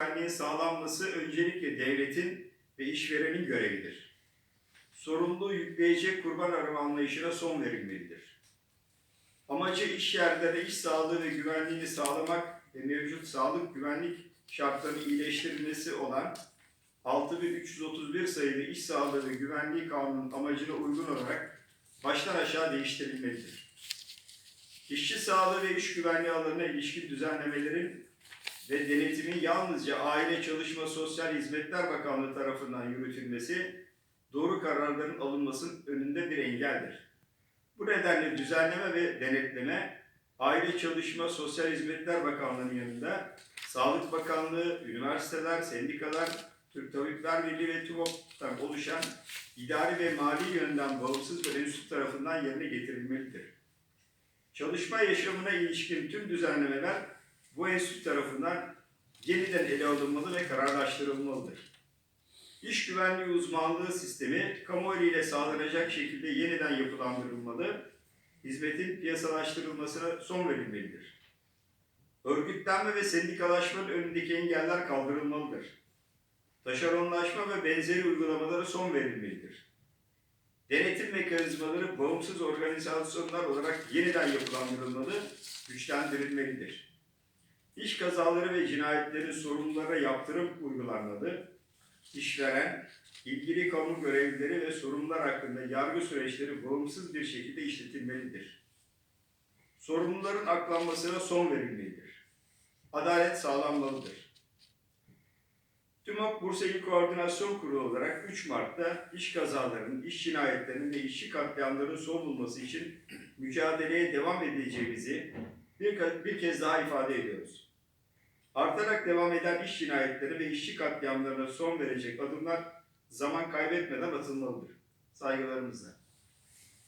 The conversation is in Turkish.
güvenliğin sağlanması öncelikle devletin ve işverenin görevidir. Sorumluluğu yükleyecek kurban arama anlayışına son verilmelidir. Amacı iş yerleri iş sağlığı ve güvenliğini sağlamak ve mevcut sağlık güvenlik şartlarının iyileştirilmesi olan 6331 sayılı İş Sağlığı ve Güvenliği Kanunu'nun amacına uygun olarak baştan aşağı değiştirilmelidir. İşçi sağlığı ve iş güvenliği alanına ilişkin düzenlemelerin ve denetimin yalnızca Aile Çalışma Sosyal Hizmetler Bakanlığı tarafından yürütülmesi doğru kararların alınmasının önünde bir engeldir. Bu nedenle düzenleme ve denetleme Aile Çalışma Sosyal Hizmetler Bakanlığı'nın yanında Sağlık Bakanlığı, üniversiteler, sendikalar, Türk Tabipler Birliği ve TÜMOP'tan oluşan idari ve mali yönden bağımsız bir enstitü tarafından yerine getirilmelidir. Çalışma yaşamına ilişkin tüm düzenlemeler bu enstitü tarafından yeniden ele alınmalı ve kararlaştırılmalıdır. İş güvenliği uzmanlığı sistemi kamuoyu ile sağlanacak şekilde yeniden yapılandırılmalı, hizmetin piyasalaştırılmasına son verilmelidir. Örgütlenme ve sendikalaşmanın önündeki engeller kaldırılmalıdır. Taşeronlaşma ve benzeri uygulamalara son verilmelidir. Denetim mekanizmaları bağımsız organizasyonlar olarak yeniden yapılandırılmalı, güçlendirilmelidir. İş kazaları ve cinayetlerin sorumlulara yaptırım uygulanmalı, işveren, ilgili kamu görevlileri ve sorumlular hakkında yargı süreçleri bağımsız bir şekilde işletilmelidir. Sorumluların aklanmasına son verilmelidir. Adalet sağlanmalıdır. TÜMOP Bursa İl Koordinasyon Kurulu olarak 3 Mart'ta iş kazalarının, iş cinayetlerinin ve işçi katliamlarının son bulması için mücadeleye devam edeceğimizi bir, bir kez daha ifade ediyoruz. Artarak devam eden iş cinayetleri ve işçi katliamlarına son verecek adımlar zaman kaybetmeden atılmalıdır. Saygılarımızla.